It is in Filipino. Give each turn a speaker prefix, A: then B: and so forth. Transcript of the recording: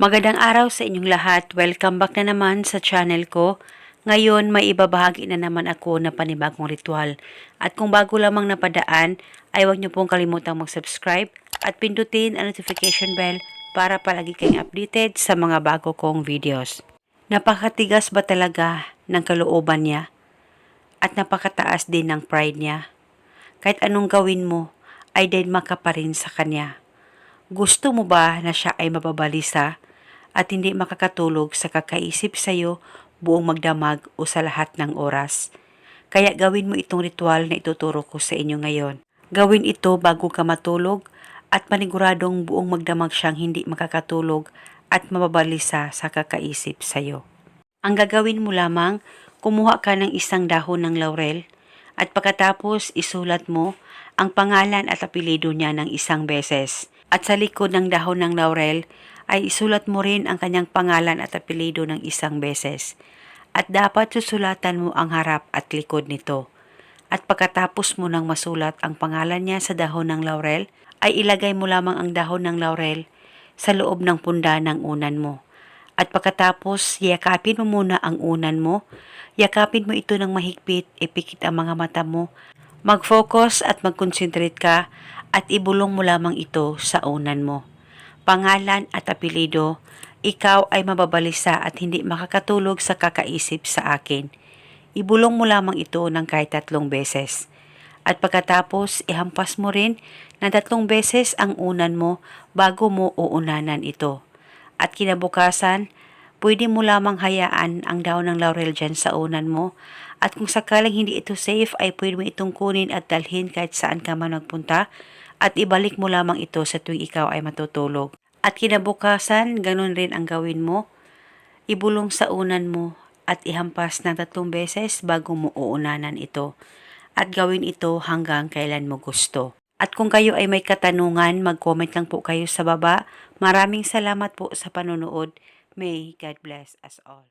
A: Magandang araw sa inyong lahat. Welcome back na naman sa channel ko. Ngayon, may ibabahagi na naman ako na panibagong ritual. At kung bago lamang napadaan, ay huwag niyo pong kalimutang mag-subscribe at pindutin ang notification bell para palagi kayong updated sa mga bago kong videos. Napakatigas ba talaga ng kalooban niya? At napakataas din ng pride niya? Kahit anong gawin mo, ay deadma ka pa rin sa kanya. Gusto mo ba na siya ay mababalisa at hindi makakatulog sa kakaisip sa iyo buong magdamag o sa lahat ng oras? Kaya gawin mo itong ritual na ituturo ko sa inyo ngayon. Gawin ito bago ka matulog at paniguradong buong magdamag siyang hindi makakatulog at mababalisa sa kakaisip sa iyo. Ang gagawin mo lamang, kumuha ka ng isang dahon ng laurel at pagkatapos isulat mo ang pangalan at apelido niya ng isang beses. At sa likod ng dahon ng laurel ay isulat mo rin ang kanyang pangalan at apelido ng isang beses. At dapat susulatan mo ang harap at likod nito. At pagkatapos mo nang masulat ang pangalan niya sa dahon ng laurel, ay ilagay mo lamang ang dahon ng laurel sa loob ng punda ng unan mo. At pagkatapos, yakapin mo muna ang unan mo. Yakapin mo ito ng mahigpit, ipikit ang mga mata mo. Mag-focus at mag-concentrate ka at ibulong mo lamang ito sa unan mo. Pangalan at apelido, ikaw ay mababalisa at hindi makakatulog sa kakaisip sa akin. Ibulong mo lamang ito ng kahit tatlong beses. At pagkatapos, ihampas mo rin na tatlong beses ang unan mo bago mo uunanan ito. At kinabukasan, pwede mo lamang hayaan ang daon ng laurel dyan sa unan mo. At kung sakaling hindi ito safe, ay pwede mo itong kunin at dalhin kahit saan ka man magpunta at ibalik mo lamang ito sa tuwing ikaw ay matutulog. At kinabukasan, ganun rin ang gawin mo. Ibulong sa unan mo at ihampas ng tatlong beses bago mo uunanan ito. At gawin ito hanggang kailan mo gusto. At kung kayo ay may katanungan, mag-comment lang po kayo sa baba. Maraming salamat po sa panonood. May God bless us all.